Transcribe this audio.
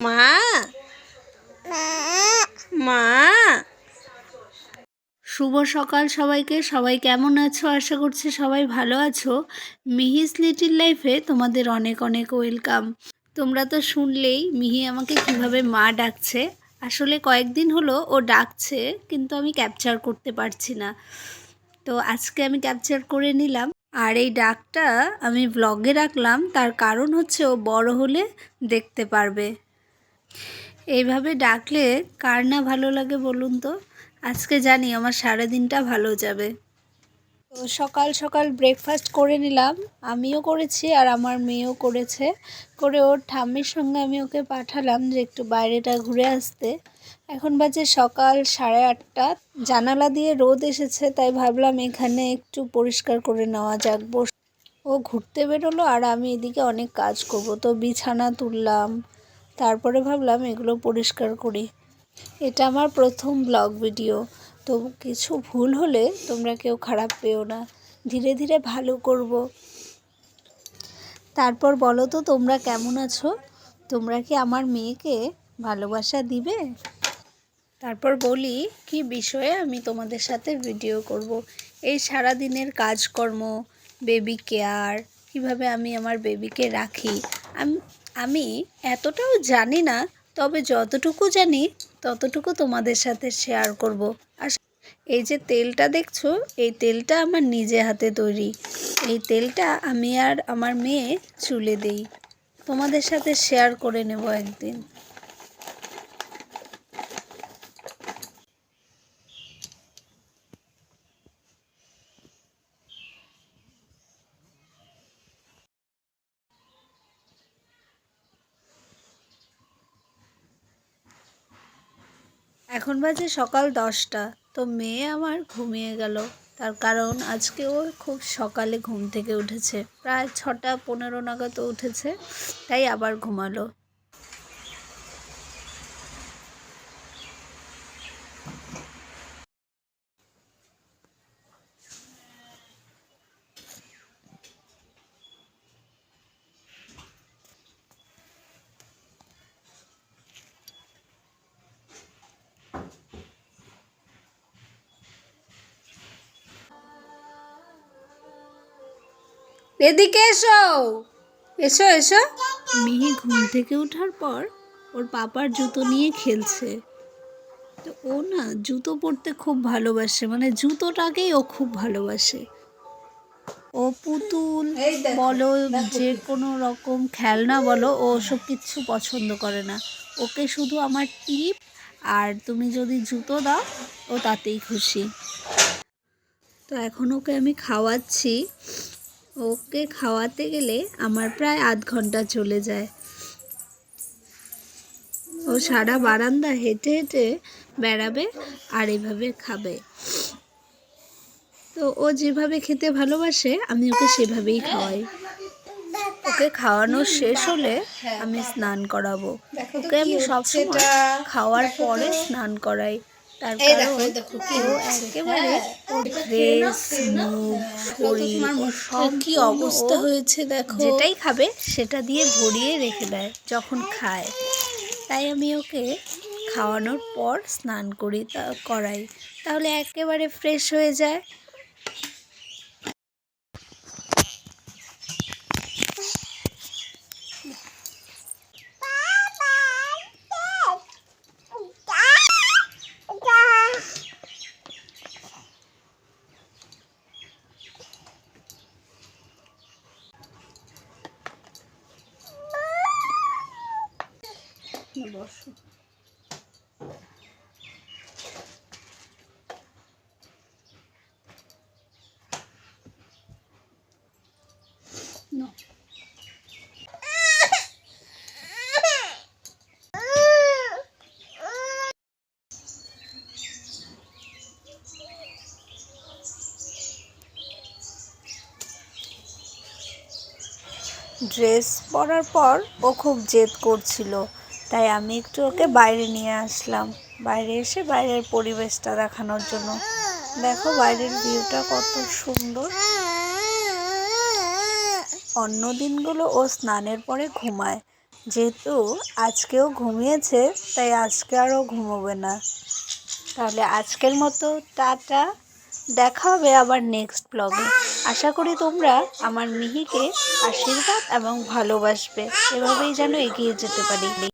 মা। মা। শুভ সকাল সবাইকে। সবাই কেমন আছো? আশা করছি সবাই ভালো আছো। মিহিস লিটিল লাইফে তোমাদের অনেক অনেক ওয়েলকাম। তোমরা তো শুনলেই মিহি আমাকে কীভাবে মা ডাকছে। আসলে কয়েকদিন হলো ও ডাকছে কিন্তু আমি ক্যাপচার করতে পারছি না। তো আজকে আমি ক্যাপচার করে নিলাম। আর এই ডাকটা আমি ব্লগে রাখলাম। তার কারণ হচ্ছে ও বড় হলে দেখতে পারবে। এইভাবে ডাকলে কার না ভালো লাগে বলুন তো? আজকে জানি আমার সারা দিনটা ভালো যাবে। তো সকাল সকাল ব্রেকফাস্ট করে নিলাম। আমিও করেছি আর আমার মেয়েও করেছে। করে ওর ঠাম্মির সঙ্গে আমি ওকে পাঠালাম যে একটু বাইরেটা ঘুরে আসতে। এখন বাজে সকাল সাড়ে আটটা। জানালা দিয়ে রোদ এসেছে, তাই ভাবলাম এখানে একটু পরিষ্কার করে নেওয়া যাক। বস ও ঘুরতে বেরোলো আর আমি এদিকে অনেক কাজ করব। তো বিছানা তুললাম তারপরে ভাবলাম এগুলো পরিষ্কার করি। এটা আমার প্রথম ব্লগ ভিডিও। তো কিছু ভুল হলে তোমরা কেউ খারাপ পেও না। ধীরে ধীরে ভালো করব। তারপর বলো তো, তোমরা কেমন আছো? তোমরা কি আমার মেয়েকে ভালোবাসা দিবে? তারপর বলি, কি বিষয়ে আমি তোমাদের সাথে ভিডিও করব? এই সারা দিনের কাজকর্ম বেবি কেয়ার কীভাবে আমি আমার বেবিকে রাখি? আমি আমি এতটাও জানি না, তবে যতটুকু জানি ততটুকু তোমাদের সাথে শেয়ার করব। আর এই যে তেলটা দেখছ, এই তেলটা আমার নিজে হাতে তৈরি। এই তেলটা আমি আর আমার মেয়ে চুলে দেই। তোমাদের সাথে শেয়ার করে নেব একদিন। এখন বাজে সকাল দশটা, তো মেয়ে আমার ঘুমিয়ে গেল। তার কারণ আজকে ও খুব সকালে ঘুম থেকে উঠেছে। প্রায় ছটা পনেরো নাগাদ উঠেছে, তাই আবার ঘুমালো। এদিকে এসো। এসো এসো। মিহি ঘুম থেকে ওঠার পর ওর পাপার জুতো নিয়ে খেলছে। তো ও না জুতো পরতে খুব ভালোবাসে মানে জুতোটাকেই ও খুব ভালোবাসে। ও পুতুল বলো যে কোনো রকম খেলনা বলো ও সব কিচ্ছু পছন্দ করে না। ওকে শুধু আমার টিপ আর তুমি যদি জুতো দাও ও তাতেই খুশি। তো এখন ওকে আমি খাওয়াচ্ছি। ওকে খাওয়াতে গেলে আমার প্রায় আধ ঘণ্টা চলে যায়। ও সারা বারান্দা হেঁটে হেঁটে বেড়াবে আর এভাবে খাবে। তো ও যেভাবে খেতে ভালোবাসে, আমি ওকে সেভাবেই খাওয়াই। ওকে খাওয়ানো শেষ হলে আমি স্নান করাবো। ওকে আমি সবসময় খাওয়ার পরে স্নান করাই। তার কারণ ও একেবারে ড্রেস মুখ শরীর ওর সব কি অবস্থা হয়েছে দেখো। যেটাই খাবে সেটা দিয়ে ভরিয়ে রেখে দেয় যখন খায়। তাই আমি ওকে খাওয়ানোর পর স্নান করি তা করাই। তাহলে একেবারে ফ্রেশ হয়ে যায়। No. ড্রেস পরার পর ও খুব জেদ করছিল তাই আমি একটু ওকে বাইরে নিয়ে আসলাম। বাইরে এসে বাইরের পরিবেশটা দেখানোর জন্য। দেখো বাইরের ভিউটা কত সুন্দর। অন্য দিনগুলো ও স্নানের পরে ঘুমায়। যেহেতু আজকেও ঘুমিয়েছে, তাই আজকে আরও ঘুমোবে না। তাহলে আজকের মতো টাটা। দেখা হবে আবার নেক্সট ব্লগে আশা করি তোমরা আমার মিহিকে আশীর্বাদ এবং ভালোবাসবে। এভাবেই যেন এগিয়ে যেতে পারি।